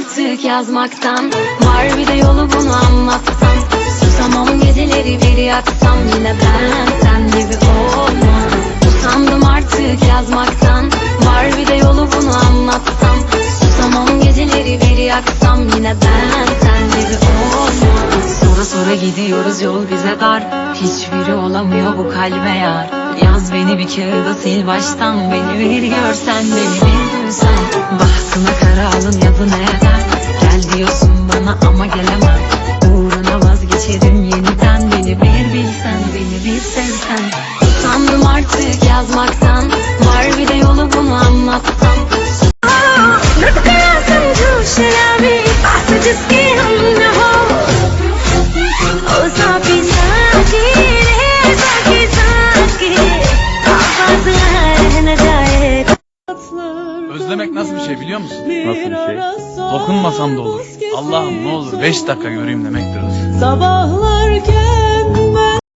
artık yazmaktan. Var bir de yolu bunu anlatsam. Susamam geceleri bir yaksam Yine ben sen gibi olmam. Usandım artık yazmaktan. Var bir de yolu bunu anlatsam. Susamam geceleri bir yaksam Yine ben sen gibi olmam. Sonra sonra gidiyoruz yol bize dar. Hiçbiri olamıyor bu kalbe yar. Yaz beni bir kağıda sil baştan. Beni bir görsen beni Gel diyorsun bana ama gelemem. Uğruna vazgeçerim yeniden. Beni bir bilsen beni bir sevsen. Utandım artık yazmaktan. Var bir de yolu bunu anlatsam. Look around some cool shit at me I Özlemek nasıl bir şey biliyor musun? Nasıl bir şey? Dokunmasam da olur. Allah'ım ne olur 5 dakika göreyim demektir. Sabahlarken